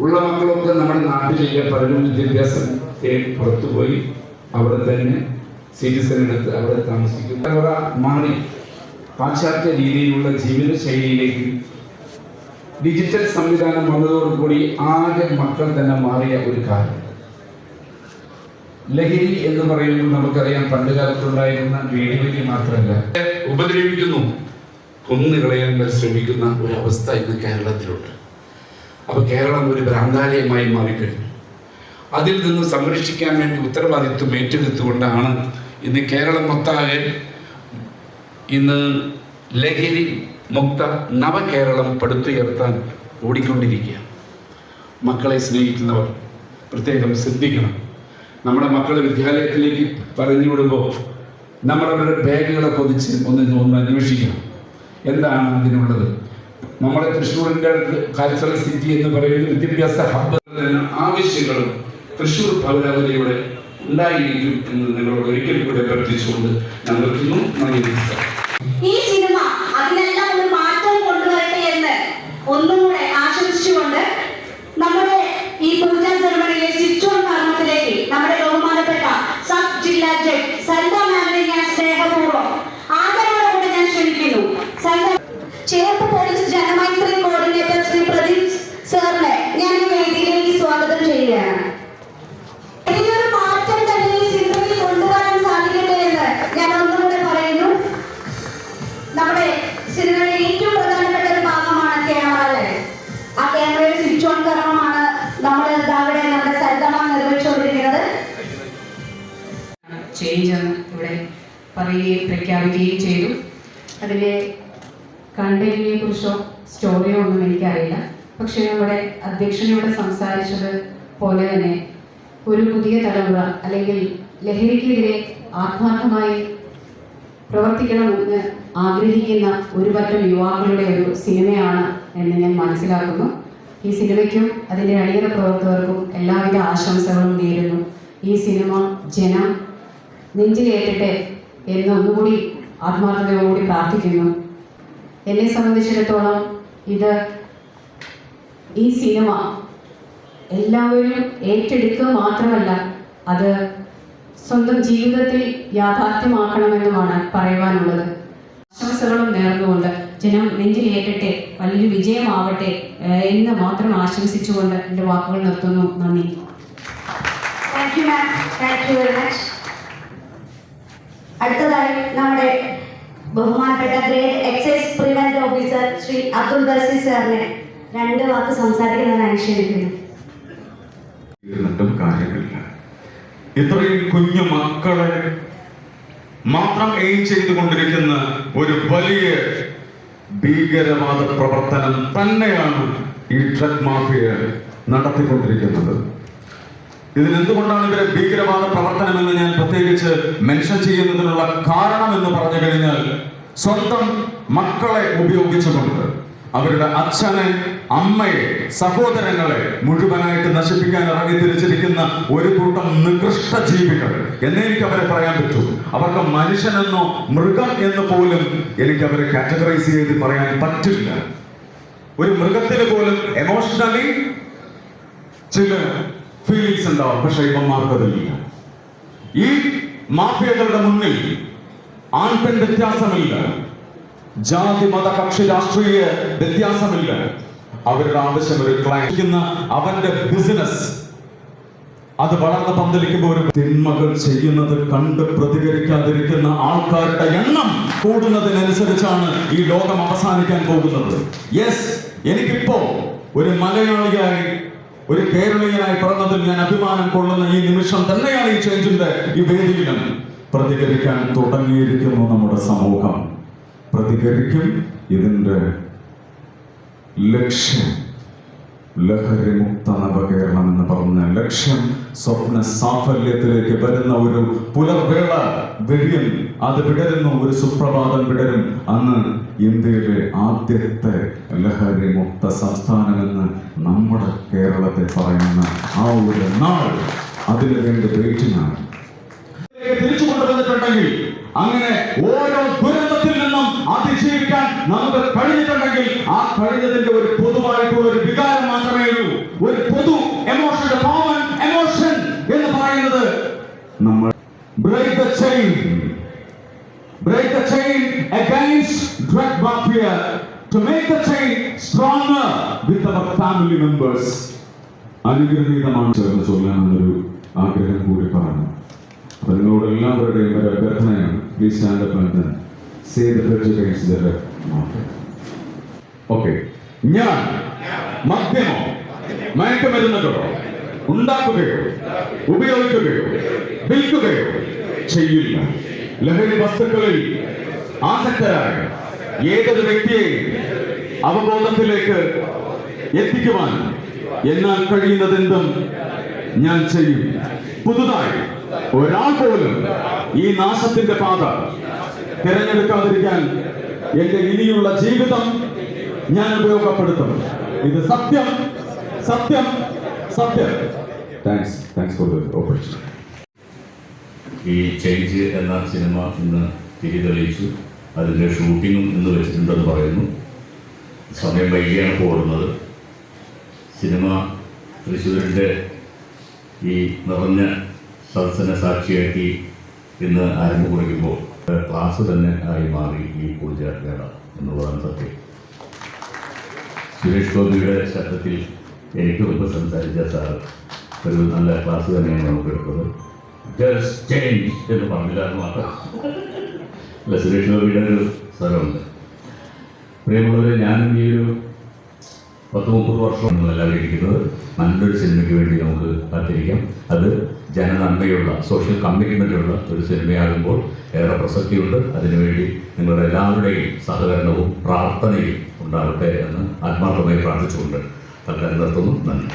ഉള്ള മക്കളൊക്കെ നമ്മുടെ നാട്ടിലേക്ക് പലരും വിദ്യാഭ്യാസം പുറത്തുപോയി അവിടെ തന്നെ സിറ്റിസൺ എടുത്ത് അവിടെ താമസിക്കുന്നു. തലമുറ മാറി പാശ്ചാത്യ രീതിയിലുള്ള ജീവിത ശൈലിയിലേക്ക് ഡിജിറ്റൽ സംവിധാനം വന്നതോടുകൂടി ആകെ മക്കൾ തന്നെ മാറിയ ഒരു കാലം. ലഹരി എന്ന് പറയുമ്പോൾ നമുക്കറിയാം പണ്ട് കാലത്തുണ്ടായിരുന്ന വേടിവലി മാത്രമല്ല. ഉപദ്രവിക്കുന്നു കൊന്നുകളയാൻ ശ്രമിക്കുന്ന ഒരു അവസ്ഥ ഇന്ന് കേരളത്തിലുണ്ട്. അപ്പൊ കേരളം ഒരു ഭ്രാന്താലയമായി മാറിക്കഴിഞ്ഞു. അതിൽ നിന്ന് സംരക്ഷിക്കാൻ വേണ്ടി ഉത്തരവാദിത്വം ഏറ്റെടുത്തുകൊണ്ടാണ് ഇന്ന് കേരളം മൊത്താകെ ഇന്ന് ലഹരി മുക്ത നവകേരളം പടുത്തുയർത്താൻ ഓടിക്കൊണ്ടിരിക്കുകയാണ്. മക്കളെ സ്നേഹിക്കുന്നവർ പ്രത്യേകം ശ്രദ്ധിക്കണം. നമ്മുടെ മക്കളെ വിദ്യാലയത്തിലേക്ക് പറഞ്ഞു വിടുമ്പോൾ നമ്മളവരുടെ ബാഗുകളെ പൊതിച്ച് ഒന്ന് ഒന്ന് അന്വേഷിക്കണം. എന്താണ് അതിനുള്ളത്? നമ്മുടെ തൃശ്ശൂരിന്റെ കൾച്ചറൽ സിറ്റി എന്ന് പറയുന്ന വിദ്യാഭ്യാസ ഹബ്ബ് ആവശ്യങ്ങളും തൃശ്ശൂർ പൗരാവലിയുടെ ഉണ്ടായിരിക്കും എന്ന് നിങ്ങളോട് ഒരിക്കൽ കൂടെ അഭ്യർത്ഥിച്ചുകൊണ്ട് ഞാൻ നന്ദി നമസ്കാരം. സംസാരിച്ചത് പോലെ തന്നെ ഒരു പുതിയ തലമുറ അല്ലെങ്കിൽ ലഹരിക്കെതിരെ ആത്മാർത്ഥമായി പ്രവർത്തിക്കണമെന്ന് ആഗ്രഹിക്കുന്ന ഒരു പറ്റം യുവാക്കളുടെ ഒരു സിനിമയാണ് എന്ന് ഞാൻ മനസ്സിലാക്കുന്നു. ഈ സിനിമയ്ക്കും അതിന്റെ അണിയറ പ്രവർത്തകർക്കും എല്ലാവിധ ആശംസകളും നേരുന്നു. ഈ സിനിമ ജനം നെഞ്ചിലേറ്റട്ടെ എന്ന് ഒന്നുകൂടി ആത്മാർത്ഥതയോടുകൂടി പ്രാർത്ഥിക്കുന്നു. എന്നെ സംബന്ധിച്ചിടത്തോളം ഇത് ഈ സിനിമ എല്ലാവരും ഏറ്റെടുക്കുക മാത്രമല്ല അത് സ്വന്തം ജീവിതത്തിൽ യാഥാർത്ഥ്യമാക്കണമെന്നുമാണ് പറയുവാനുള്ളത്. ആശംസകളും നേർന്നുകൊണ്ട് ജനം നെഞ്ചിലേറ്റട്ടെ വലിയൊരു വിജയമാവട്ടെ എന്ന് മാത്രം ആശംസിച്ചുകൊണ്ട് എന്റെ വാക്കുകൾ നിർത്തുന്നു. നന്ദി. അടുത്തതായി നമ്മുടെ ബഹുമാനപ്പെട്ട grade excise prevent officer Shri Abdul Basheer സാറിനെ രണ്ട് വാക്ക് സംസാരിക്കുന്നതിന് ഇരുന്നിട്ടും കാര്യമില്ല ഇത്രയും കുഞ്ഞു മക്കളെ മാത്രം എയിം ചെയ്തുകൊണ്ടിരിക്കുന്ന ഒരു വലിയ ഭീകരവാദ പ്രവർത്തനം തന്നെയാണ് ഈ ഡ്രഗ് മാഫിയ നടത്തിക്കൊണ്ടിരിക്കുന്നത്. ഇതിനെന്തുകൊണ്ടാണ് ഇവരെ ഭീകരവാദ പ്രവർത്തനം എന്ന് ഞാൻ പ്രത്യേകിച്ച് മെൻഷൻ ചെയ്യുന്നതിനുള്ള കാരണം എന്ന് പറഞ്ഞു കഴിഞ്ഞാൽ സ്വന്തം മക്കളെ ഉപയോഗിച്ചുകൊണ്ട് അവരുടെ അച്ഛനെ അമ്മയെ സഹോദരങ്ങളെ മുഴുവനായിട്ട് നശിപ്പിക്കാൻ ഇറങ്ങി തിരിച്ചിരിക്കുന്ന ഒരു കൂട്ടം നികൃഷ്ട ജീവികൾ. എന്നേ എനിക്ക് അവരെ പറയാൻ പറ്റൂ. അവർക്ക് മനുഷ്യനെന്നോ മൃഗം എന്ന് പോലും എനിക്ക് അവരെ കാറ്റഗറൈസ് ചെയ്ത് പറയാൻ പറ്റില്ല. ഒരു മൃഗത്തിന് പോലും എമോഷണലി ചില ഫീലിങ്സ് ഉണ്ടാവും പക്ഷെ ഇപ്പം അതില്ല. ഈ മാഫിയകളുടെ മുന്നിൽ ആൺപെൺ വ്യത്യാസമില്ല. ജാതി മത കക്ഷി രാഷ്ട്രീയ വ്യത്യാസമില്ല. അവരുടെ ആവശ്യം ഒരു ക്ലയന്റ് അവന്റെ ബിസിനസ് അത് വളർന്ന് പന്തലിക്കുമ്പോൾ ഒരു തിന്മകൾ ചെയ്യുന്നത് കണ്ട് പ്രതികരിക്കാതിരിക്കുന്ന ആൾക്കാരുടെ എണ്ണം കൂടുന്നതിനനുസരിച്ചാണ് ഈ ലോകം അവസാനിക്കാൻ പോകുന്നത്. യെസ് എനിക്കിപ്പോ ഒരു മലയാളിയായി ഒരു കേരളീയനായി പറഞ്ഞതിൽ ഞാൻ അഭിമാനം കൊള്ളുന്ന ഈ നിമിഷം തന്നെയാണ് ഈ ചേഞ്ചിന്റെ ഈ വേദിയിലും പ്രതികരിക്കാൻ തുടങ്ങിയിരിക്കുന്നു നമ്മുടെ സമൂഹം. പ്രതികരിക്കും. ഇതിന്റെ ലക്ഷ്യം ലഹരിമുക്ത നവകേരളം എന്ന് പറഞ്ഞ ലക്ഷ്യം സ്വപ്ന സാഫല്യത്തിലേക്ക് വരുന്ന ഒരു പുലർവേള വെടിയൻ. അത് വിടരുന്നു ഒരു സുപ്രഭാതം വിടരും അന്ന് ഇന്ത്യയിലെ ആദ്യത്തെ ലഹരിമുക്ത സംസ്ഥാനമെന്ന് നമ്മുടെ കേരളത്തെ പറയുന്ന ആ ഒരു നാൾ അതിനു വേണ്ടി വെയിറ്റിനാണ് തിരിച്ചു കൊണ്ടുവന്നിട്ടുണ്ടെങ്കിൽ അങ്ങനെ ഓരോ നിന്നും അതിജീവിക്കാൻ നമുക്ക് കഴിഞ്ഞിട്ടുണ്ടെങ്കിൽ ആ കഴിഞ്ഞതിന്റെ ഒരു പൊതുവായിട്ടുള്ള ഒരു വികാരം മാത്രമേ ഉള്ളൂ. ഒരു പൊതു എമോഷൻ കോമൺ എമോഷൻ എന്ന് പറയുന്നത് നമ്മൾ break the chain break the chain against drug mafia. To make the chain stronger with our family members. അനുഗ്രഹീതമാണ് ചേർന്ന് ചൊല്ലാനുള്ളൊരു ആഗ്രഹം കൂടി പറഞ്ഞു. അപ്പൊ നിങ്ങളോട് എല്ലാവരുടെയും ഒരു അഭ്യർത്ഥനയാണ് please stand up and the pledge against the drug mafia okay ഞാൻ മദ്യമോ മയക്കുമരുന്നുകളോ ഉണ്ടാക്കുകയോ ഉപയോഗിക്കുകയോ വിൽക്കുകയോ ചെയ്യില്ല ലഹരി വസ്തുക്കളിൽ ആസക്തരായ ഏതൊരു വ്യക്തിയെയും അവബോധത്തിലേക്ക് എത്തിക്കുവാൻ എന്നാൽ കഴിയുന്നതെന്തും ഞാൻ ചെയ്യും. പുതുതായി ഒരാൾ പോലും ഈ നാശത്തിന്റെ പാത തിരഞ്ഞെടുക്കാതിരിക്കാൻ എന്റെ ഇനിയുള്ള ജീവിതം ഞാൻ ഉപയോഗപ്പെടുത്തും. ഇത് സത്യം സത്യം സത്യം. താങ്ക്സ് താങ്ക്സ് ഫോർ ഓപ്പർച്യൂണിറ്റി ഈ ചേഞ്ച് എന്ന സിനിമ ഇന്ന് തിരി തെളിയിച്ചു അതിന്റെ ഷൂട്ടിങ്ങും ഇന്ന് വെച്ചിട്ടുണ്ടെന്ന് പറയുന്നു. സമയം വൈകിയാണ് പോകുന്നത്. സിനിമ തൃശ്ശൂരിന്റെ ഈ നിറഞ്ഞ സദസ്സിനെ സാക്ഷിയാക്കി ഇന്ന് ആരംഭം കുറിക്കുമ്പോൾ ക്ലാസ് തന്നെ ആയി മാറി ഈ പൂജ നേടാം എന്നുള്ളതാണ് സത്യം. സുരേഷ് ഗോപിയുടെ ശബ്ദത്തിൽ എനിക്ക് മുമ്പ് സംസാരിച്ച സാർ ഒരു നല്ല ക്ലാസ് തന്നെയാണ് നമുക്ക് എടുത്തത്. എന്ന് പറഞ്ഞില്ല മാത്രം. അല്ല സുരേഷ് ഗോപിയുടെ ഒരു സ്ഥലമുണ്ട് പ്രിയമുള്ളവരെ ഞാനും ഈ ഒരു പത്ത് മുപ്പത് വർഷം വർഷമൊന്നുമല്ല ഇരിക്കുന്നത് നല്ലൊരു സിനിമയ്ക്ക് വേണ്ടി നമുക്ക് കാത്തിരിക്കാം. അത് ജനനന്മയുള്ള സോഷ്യൽ കമ്മിറ്റ്മെന്റുള്ള ഒരു സിനിമയാകുമ്പോൾ ഏറെ പ്രസക്തിയുണ്ട്. അതിനുവേണ്ടി നിങ്ങളുടെ എല്ലാവരുടെയും സഹകരണവും പ്രാർത്ഥനയും ഉണ്ടാകട്ടെ എന്ന് ആത്മാർത്ഥമായി പ്രാർത്ഥിച്ചുകൊണ്ട് തൽക്കാലം നിർത്തുന്നു. നന്ദി.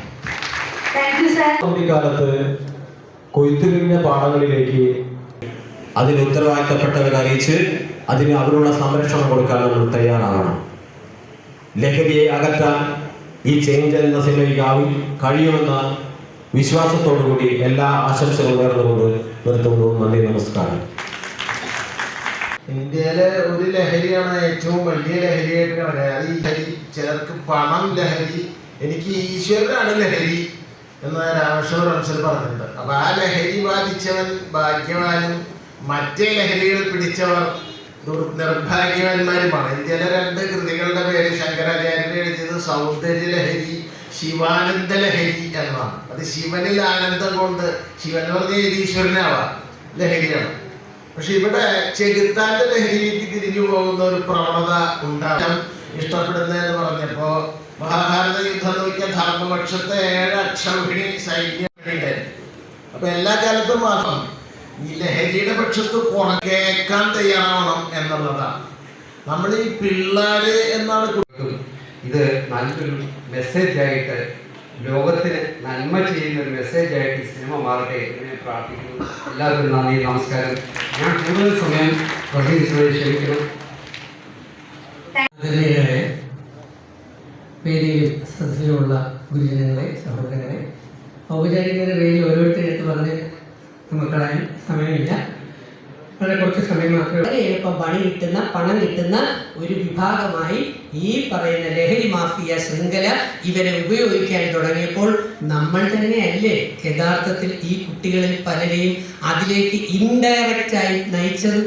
കാലത്ത് കൊയ്ത്തുകഴിഞ്ഞ പാടങ്ങളിലേക്ക് അതിന് ഉത്തരവാദിത്തപ്പെട്ടവരെ അറിയിച്ച് അതിന് അവരുടെ സംരക്ഷണം കൊടുക്കാൻ നമ്മൾ തയ്യാറാകണം ലഹരിയെ അകറ്റാൻ ഈ ചേഞ്ച് എന്ന സിനിമയ്ക്കാവി കഴിയുമെന്ന വിശ്വാസത്തോടുകൂടി എല്ലാ ആശംസകളും നേർന്നുകൊണ്ട് നിർത്തുന്നു. നന്ദി നമസ്കാരം. ഇന്ത്യയിലെ ഒരു ലഹരിയാണ് ഏറ്റവും വലിയ ലഹരിയായിട്ട് കണക്കായത് ഈ ലഹരി ചിലർക്ക് പണം ലഹരി എനിക്ക് ഈശ്വരനാണ് ലഹരി എന്ന് രാമകൃഷ്ണ റംസൽ പറഞ്ഞിട്ടുണ്ട്. അപ്പൊ ആ ലഹരി ബാധിച്ചവൻ ഭാഗ്യവാനും മറ്റേ ലഹരികൾ പിടിച്ചവർ നിർഭാഗ്യവാന്മാരുമാണ്. ഇന്ത്യയിലെ രണ്ട് കൃതികളുടെ പേര് ശങ്കരാചാര്യൻ എഴുതിയത് സൗന്ദര്യ ലഹരി ശിവാനന്ദ ലഹരി എന്നാണ്. അത് ശിവനിൽ ആനന്ദം കൊണ്ട് ശിവൻ എന്ന് ഈശ്വരനാവാം ലഹരിയാണ്. പക്ഷെ ഇവിടെ ചെകുത്താന്റെ ലഹരിയിലേക്ക് തിരിഞ്ഞു പോകുന്ന ഒരു പ്രവണത ഉണ്ടാകാൻ ഇഷ്ടപ്പെടുന്നതെന്ന് പറഞ്ഞപ്പോ മഹാഭാരത യുദ്ധം നോക്കിയ ധർമ്മപക്ഷത്തെ ഏഴ് അക്ഷൗഹിണി സൈന്യം. അപ്പൊ എല്ലാ കാലത്തും മാത്രം ഈ ലഹരിയുടെ പക്ഷത്ത് കുറ കേൾക്കാൻ തയ്യാറാവണം എന്നുള്ളതാണ്. നമ്മൾ ഈ പിള്ളേര് എന്നാണ് ഇത് നല്ലൊരു മെസ്സേജായിട്ട് ലോകത്തിന് നന്മ ചെയ്യുന്ന ഒരു മെസ്സേജായിട്ട് സിനിമ മാറട്ടെ എന്ന് ഞാൻ പ്രാർത്ഥിക്കുന്നു. എല്ലാവർക്കും നന്ദി നമസ്കാരം. ഞാൻ കൂടുതൽ സമയം പ്രസംഗിച്ചതിന് ക്ഷമിക്കണം. ആദരണീയരായ വേദിയിൽ സദസ്സിലുള്ള ഗുരുജനങ്ങളെ സഹോദരങ്ങളെ ഔപചാരികരുടെ പേരിൽ ഓരോരുത്തരെടുത്ത് പറഞ്ഞ് നമുക്ക് കളയാൻ സമയമില്ല. വളരെ കുറച്ച് സമയം മാത്രമേ വളരെ എളുപ്പം പണി കിട്ടുന്ന പണം കിട്ടുന്ന ഒരു വിഭാഗമായി ഈ പറയുന്ന ലഹരി മാഫിയ ശൃംഖല ഇവരെ ഉപയോഗിക്കാൻ തുടങ്ങിയപ്പോൾ നമ്മൾ തന്നെയല്ലേ യഥാർത്ഥത്തിൽ ഈ കുട്ടികളിൽ പലരെയും അതിലേക്ക് ഇൻഡയറക്റ്റായി നയിച്ചത്?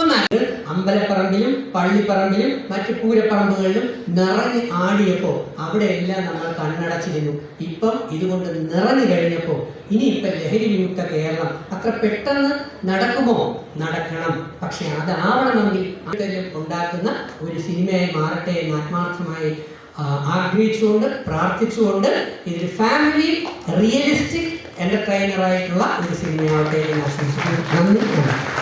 ഒന്നാണ് അമ്പലപ്പറമ്പിലും പള്ളിപ്പറമ്പിലും മറ്റു പൂരപ്പറമ്പുകളിലും നിറഞ്ഞ് ആടിയപ്പോൾ അവിടെയെല്ലാം നമ്മൾ കണ്ണടച്ചിരുന്നു. ഇപ്പം ഇതുകൊണ്ട് നിറഞ്ഞു കഴിഞ്ഞപ്പോൾ ഇനി ഇപ്പം ലഹരി വിമുക്ത കേരളം അത്ര പെട്ടെന്ന് നടക്കുമോ? നടക്കണം. പക്ഷെ അതാവണമെങ്കിൽ അതിലും ഉണ്ടാക്കുന്ന ഒരു സിനിമയായി മാറട്ടെ എന്ന് ആത്മാർത്ഥമായി ആഗ്രഹിച്ചുകൊണ്ട് പ്രാർത്ഥിച്ചുകൊണ്ട് ഇതൊരു ഫാമിലി റിയലിസ്റ്റിക് എന്റർടൈനർ ആയിട്ടുള്ള ഒരു സിനിമയാവട്ടെ എന്ന് ആശംസിക്കുന്നു. നന്ദി.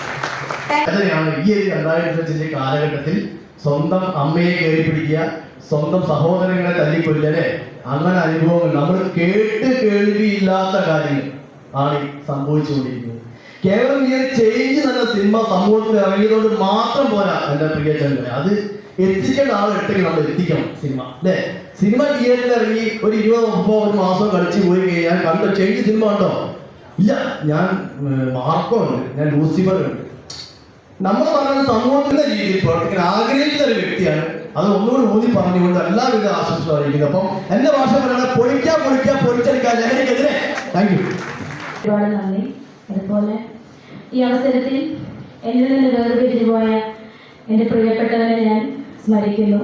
അങ്ങനെയാണ് ഈ ഒരു രണ്ടായിരത്തി അഞ്ചിന്റെ കാലഘട്ടത്തിൽ സ്വന്തം അമ്മയെ കയറി പിടിക്കുക സ്വന്തം സഹോദരങ്ങളെ തല്ലിക്കൊല്ലേ അങ്ങനെ അനുഭവങ്ങൾ നമ്മൾ കേട്ട് കേൾവിയില്ലാത്ത കാര്യങ്ങൾ ആണ് സംഭവിച്ചുകൊണ്ടിരിക്കുന്നത്. ഈ ഒരു ചേഞ്ച് തന്നെ സിനിമ സമൂഹത്തിൽ ഇറങ്ങിയതുകൊണ്ട് മാത്രം പോരാ എന്റെ പ്രിയ ചന്ദ്രൻ അത് എത്തിക്കേണ്ട ആളെടുത്തേക്ക് നമ്മൾ എത്തിക്കണം സിനിമ അല്ലേ? സിനിമ തിയേറ്ററിൽ ഇറങ്ങി ഒരു ഇരുപത് മുപ്പത് ഒരു മാസം കളിച്ച് പോയി കഴിഞ്ഞാൽ കണ്ട ചേഞ്ച് സിനിമ ഉണ്ടോ ഇല്ല ഞാൻ മാർക്കോ ഉണ്ട് ഞാൻ ലൂസിഫർ ഉണ്ട്. നമ്മൾ പറയുന്ന സമൂഹത്തിന്റെ രീതിയിൽ പ്രവർത്തിക്കാൻ ആഗ്രഹിക്കുന്ന ഒരു വ്യക്തിയാണ്. അത് ഒന്നുകൂടി ഊന്നി പറഞ്ഞുകൊണ്ട് എല്ലാവിധ ആശംസ അറിയിക്കുന്നത് അപ്പം എന്റെ ഭാഷ പറയുന്നത് പൊളിക്കാ പൊളിക്കാ പൊളിച്ചെടുക്കാൻ ലഹരിക്കെതിരെ താങ്ക് യു ഒരുപാട് നന്ദി. അതുപോലെ ഈ അവസരത്തിൽ എന്നിൽ നിന്ന് വേർപിരിഞ്ഞു പോയ എന്റെ പ്രിയപ്പെട്ടവനെ ഞാൻ സ്മരിക്കുന്നു.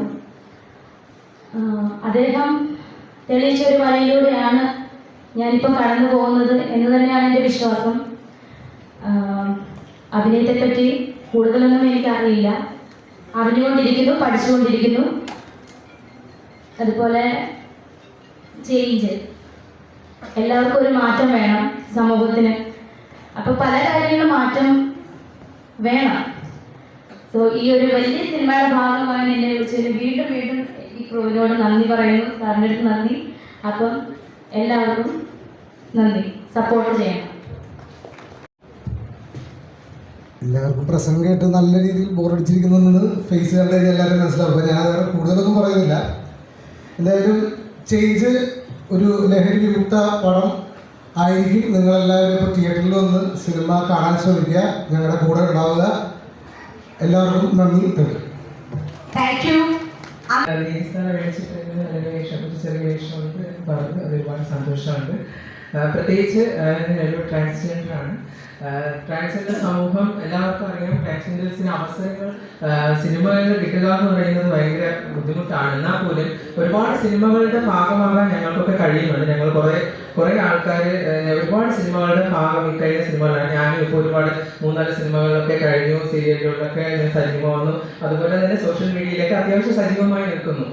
അദ്ദേഹം തെളിയിച്ച ഒരു വഴിയിലൂടെയാണ് ഞാനിപ്പോൾ കടന്നു പോകുന്നത് എന്ന് തന്നെയാണ് എന്റെ വിശ്വാസം. അഭിനയത്തെപ്പറ്റി കൂടുതലൊന്നും എനിക്കറിയില്ല. അറിഞ്ഞുകൊണ്ടിരിക്കുന്നു പഠിച്ചുകൊണ്ടിരിക്കുന്നു. അതുപോലെ ചേഞ്ച് എല്ലാവർക്കും ഒരു മാറ്റം വേണം സമൂഹത്തിന്. അപ്പോൾ പല കാര്യങ്ങളും മാറ്റം വേണം. സോ ഈ ഒരു വലിയ സിനിമയുടെ ഭാഗമാണ് എന്നെ വിളിച്ചതിന് വീണ്ടും വീണ്ടും ഈ ക്രൂവിനോട് നന്ദി പറയുന്നു. സാറിന്റെ അടുത്ത് നന്ദി. അപ്പം എല്ലാവർക്കും നന്ദി. സപ്പോർട്ട് ചെയ്യണം. എല്ലാവർക്കും പ്രസംഗം കേട്ട് നല്ല രീതിയിൽ ബോറടിച്ചിരിക്കുന്നെന്ന് ഫേസ് കണ്ടു കഴിഞ്ഞാൽ എല്ലാവരും മനസ്സിലാവും. അപ്പോൾ ഞാൻ വേറെ കൂടുതലൊന്നും പറയുന്നില്ല. എന്തായാലും ചേഞ്ച് ഒരു ലഹരി വിമുക്ത പടം ആയിരിക്കും നിങ്ങളെല്ലാവരും ഇപ്പോൾ തിയേറ്ററിൽ വന്ന് സിനിമ കാണാൻ ശ്രമിക്കുക. ഞങ്ങളുടെ കൂടെ ഉണ്ടാവുക. എല്ലാവർക്കും നന്ദി. താങ്ക് യു ഒരുപാട് സന്തോഷമുണ്ട്. പ്രത്യേകിച്ച് ഞാനൊരു ട്രാൻസ്ജെൻഡർ ആണ്. ട്രാൻസ്ജെൻഡർ സമൂഹം എല്ലാവർക്കും അറിയാം. ട്രാൻസ്ജെൻഡേഴ്സിന് അവസരങ്ങൾ സിനിമകളിൽ കിട്ടുക എന്ന് പറയുന്നത് ഭയങ്കര ബുദ്ധിമുട്ടാണ്. എന്നാൽ പോലും ഒരുപാട് സിനിമകളുടെ ഭാഗമാകാൻ ഞങ്ങൾക്കൊക്കെ കഴിയുന്നുണ്ട്. ഞങ്ങൾ കുറേ കുറേ ആൾക്കാർ ഒരുപാട് സിനിമകളുടെ ഭാഗം ഈ കഴിഞ്ഞ സിനിമകളാണ്. ഞാനും ഇപ്പോൾ ഒരുപാട് മൂന്നാൽ സിനിമകളിലൊക്കെ കഴിഞ്ഞു. സീരിയലുകളിലൊക്കെ ഞാൻ സജീവമാവുന്നു അതുപോലെ തന്നെ സോഷ്യൽ മീഡിയയിലൊക്കെ അത്യാവശ്യം സജീവമായി നിൽക്കുന്നു.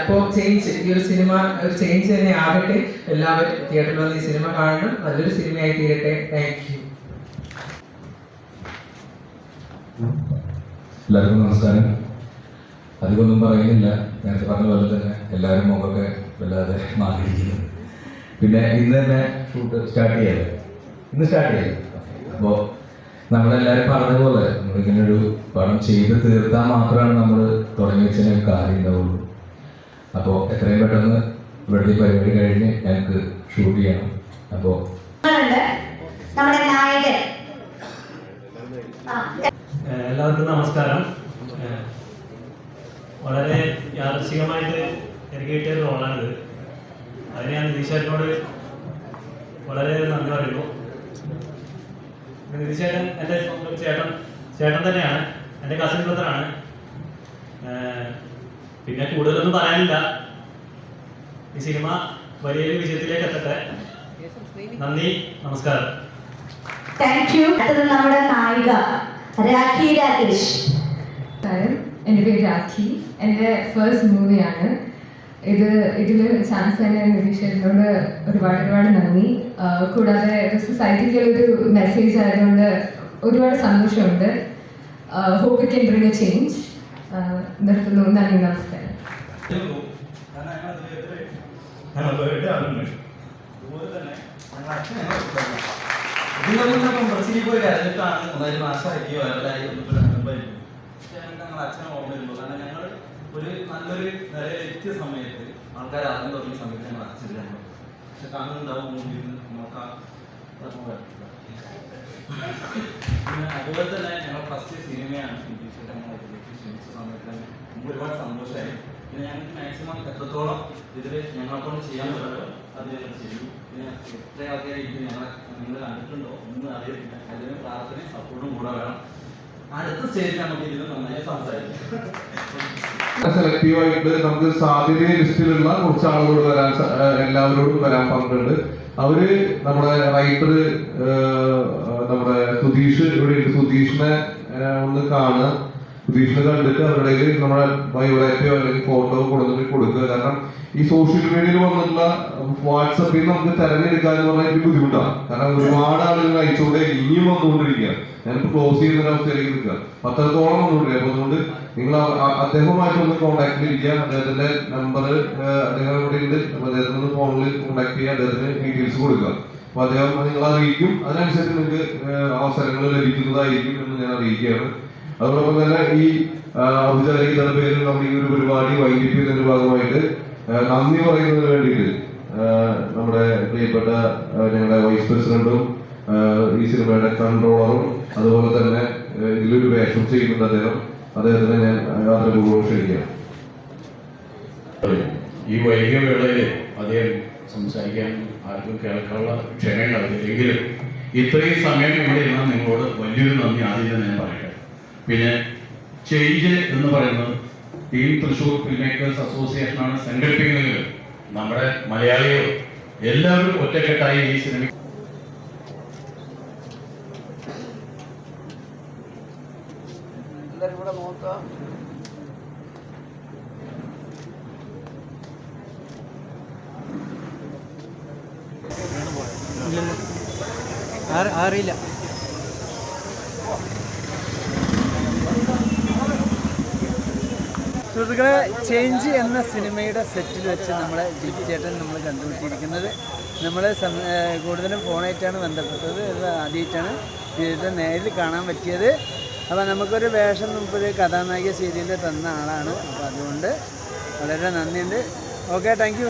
ഇപ്പോൾ ചേഞ്ച് ഈ ഒരു സിനിമ ഒരു ചേഞ്ച് തന്നെ ആകട്ടെ. എല്ലാവരും തിയേറ്ററിൽ വന്ന് ഈ സിനിമ കാണണം. നല്ലൊരു സിനിമയായി തീരട്ടെ. Thank you. എല്ലാവർക്കും നമസ്കാരം. അധികമൊന്നും പറയുന്നില്ല. നേരത്തെ പറഞ്ഞ പോലെ തന്നെ എല്ലാവരും മുഖമൊക്കെ വല്ലാതെ മാറിയിരിക്കുന്നു. പിന്നെ ഇന്ന് തന്നെ ഷൂട്ട് സ്റ്റാർട്ട് ചെയ്യല്ലേ? ഇന്ന് സ്റ്റാർട്ട് ചെയ്യാം അപ്പോൾ നമ്മളെല്ലാവരും പറഞ്ഞ പോലെ നമ്മളിങ്ങനെ ഒരു പടം ചെയ്ത് തീർത്താൽ മാത്രമാണ് നമ്മൾ തുടങ്ങി വെച്ചതിന് കാര്യം ഉണ്ടാവുള്ളൂ. അപ്പോൾ എത്രയും പെട്ടെന്ന് ഇവിടുത്തെ പരിപാടി കഴിഞ്ഞ് ഞങ്ങൾക്ക് ഷൂട്ട് ചെയ്യണം. അപ്പോൾ നമ്മുടെ നായകൻ. എല്ലാവർക്കും നമസ്കാരം. വളരെ യാദർശികമായിട്ട് എനിക്ക് കിട്ടിയ റോളാണിത്. അതിന് ഞാൻ നിതീഷേട്ടനോട് വളരെ നന്ദി പറയുന്നു. നിതീഷേട്ടൻ എന്റെ ചേട്ടൻ ചേട്ടൻ തന്നെയാണ്. എന്റെ കസിൻ ബ്രദറാണ് പിന്നെ കൂടുതലൊന്നും പറയാനില്ല. ഈ സിനിമ വലിയൊരു വിജയത്തിലേക്ക് എത്തട്ടെ. നന്ദി നമസ്കാരം. താങ്ക് യു അടുത്തത് നമ്മുടെ നായിക. രാഖി രാകേഷ്. എന്റെ പേര് രാഖി. എന്റെ ഫസ്റ്റ് മൂവിയാണ് ഇത് ഇതിൽ ചാൻസ് തന്നെ നിതീഷേട്ടനോട് ഒരുപാട് ഒരുപാട് നന്ദി. കൂടാതെ സൊസൈറ്റിക്ക് ഒരു മെസ്സേജ് ആയതുകൊണ്ട് ഒരുപാട് സന്തോഷമുണ്ട്. Hope it can bring a change നിർത്തുന്നു. നന്ദി നമസ്കാരം. ഇതിന്റെ മുന്നേ കൊമ്പർച്ചിയിൽ പോയി കരഞ്ഞിട്ടാണ് ഒന്നായി മാസമാക്കി വയറിലായി പക്ഷേ ഞങ്ങൾ അച്ഛനെ ഓർമ്മയുള്ളൂ കാരണം ഞങ്ങൾ ഒരു നല്ലൊരു നിലയിലെത്തിയ സമയത്ത് ആൾക്കാർ അറിഞ്ഞു തുടങ്ങിയ സമയത്ത് ഞങ്ങൾ അച്ഛനാണ് പക്ഷെ കാണുന്നുണ്ടാവും മുമ്പിൽ നിന്ന് നോക്കാം പിന്നെ അതുപോലെ തന്നെ ഞങ്ങൾ ഫസ്റ്റ് സിനിമയാണ് ക്ഷണിച്ച സമയത്ത് തന്നെ നമുക്ക് ഒരുപാട് സന്തോഷമായി. പിന്നെ ഞങ്ങൾക്ക് മാക്സിമം എത്രത്തോളം ഇതിൽ ഞങ്ങളെക്കൊണ്ട് ചെയ്യാൻ പറ്റുമോ അത് ഞങ്ങൾ ചെയ്യും പിന്നെ എത്ര ആൾക്കാരായിരിക്കും ഞങ്ങളെ നിങ്ങൾ കണ്ടിട്ടുണ്ടോ? ഒന്നും അറിയത്തില്ല. അതിന് പ്രാർത്ഥനയും സപ്പോർട്ടും കൂടെ വേണം. അടുത്ത സ്റ്റേജിൽ നമുക്ക് ഇതിൽ നന്നായി സംസാരിക്കാം. സെലക്റ്റീവ് ആയിട്ട് നമുക്ക് സാധ്യത ലിസ്റ്റിലുള്ള കുറച്ച് ആളുകളോട് വരാൻ എല്ലാവരോടും വരാൻ പറഞ്ഞിട്ടുണ്ട്. അവർ നമ്മുടെ റൈറ്റർ നമ്മുടെ സുധീഷ് ഇവിടെ സുധീഷിനെ ഒന്ന് കാണുക. സുധീഷിനെ കണ്ടിട്ട് അവരുടെ കയ്യിൽ നമ്മുടെ ബയോഡാറ്റയോ അല്ലെങ്കിൽ ഫോട്ടോ കൊടുത്തിട്ട് കൊടുക്കുക. കാരണം ഈ സോഷ്യൽ മീഡിയയിൽ വന്നിട്ടുള്ള വാട്സപ്പിൽ നിന്ന് നമുക്ക് തെരഞ്ഞെടുക്കാൻ എന്ന് പറഞ്ഞാൽ എനിക്ക് ബുദ്ധിമുട്ടാണ്. കാരണം ഒരുപാട് ആളുകൾ അയച്ചുകൊണ്ട് ഇനിയും വന്നുകൊണ്ടിരിക്കുക. ഞാനിപ്പോ ക്ലോസ് ചെയ്യുന്ന അവസ്ഥയിലേക്ക് നിൽക്കുക. അത്രത്തോളം വന്നുകൊണ്ടിരിക്കുക. അപ്പൊ അതുകൊണ്ട് നിങ്ങൾ അദ്ദേഹവുമായിട്ടൊന്ന് കോൺടാക്ട് ഇരിക്കുക. അദ്ദേഹത്തിന്റെ നമ്പർ അദ്ദേഹം ഇവിടെ ഉണ്ട്. അപ്പൊ അദ്ദേഹത്തിന് ഫോണിൽ കോൺടാക്ട് ചെയ്യുക. അദ്ദേഹത്തിന് ഡീറ്റെയിൽസ് കൊടുക്കുക. അപ്പൊ അദ്ദേഹം നിങ്ങൾ അറിയിക്കും. അതിനനുസരിച്ച് നിങ്ങൾക്ക് അവസരങ്ങൾ ലഭിക്കുന്നതായിരിക്കും എന്ന് ഞാൻ അറിയിക്കുകയാണ്. അതോടൊപ്പം തന്നെ ഈ ഔപചാരികതയുടെ പേരിൽ നമ്മൾ ഈ ഒരു പരിപാടി വൈകിപ്പിക്കുന്നതിന്റെ ഭാഗമായിട്ട് നന്ദി പറയുന്നതിന് വേണ്ടിയിട്ട് നമ്മുടെ പ്രിയപ്പെട്ട ഞങ്ങളുടെ വൈസ് പ്രസിഡന്റും ഈ സിനിമയുടെ കൺട്രോളറും അതുപോലെ തന്നെ ഇതിലൊരു വേഷം ചെയ്യുന്നുണ്ട് അദ്ദേഹം. അദ്ദേഹത്തിനെ ഞാൻ യാത്രപൂർവം ക്ഷണിക്കാം. ഈ വൈകിയ വേളയിൽ അദ്ദേഹം സംസാരിക്കാൻ ആർക്കും കേൾക്കാനുള്ള ക്ഷമയുണ്ടാവില്ല എങ്കിലും ഇത്രയും സമയം ഇവിടെ ഇരുന്നാൽ നിങ്ങളോട് വലിയൊരു നന്ദി ആദ്യം ഞാൻ പറയട്ടെ. പിന്നെ ചേഞ്ച് എന്ന് പറയുന്നത് ടീം തൃശ്ശൂർ ഫിലിം മേക്കേഴ്സ് അസോസിയേഷനാണ് സംഘടിപ്പിക്കുന്നത്. നമ്മുടെ മലയാളികൾ എല്ലാവരും ഒറ്റക്കെട്ടായി ഈ സിനിമ കൂടെ നോക്കാം അറിയില്ല സുഹൃത്തുക്കളെ ചേഞ്ച് എന്ന സിനിമയുടെ സെറ്റിൽ വെച്ച് നമ്മളെ ജിജി ചേട്ടൻ നമ്മൾ കണ്ടുപിടിച്ചിരിക്കുന്നത് നമ്മൾ കൂടുതലും ഫോണായിട്ടാണ് ബന്ധപ്പെട്ടത്. ആദ്യമായിട്ടാണ് ജീവിതത്തെ നേരിൽ കാണാൻ പറ്റിയത്. അപ്പോൾ നമുക്കൊരു വേഷം നമുക്കൊരു കഥാനായിക സീരിയൽ തന്ന ആളാണ്. അപ്പോൾ അതുകൊണ്ട് വളരെ നന്ദിയുണ്ട്. Okay thank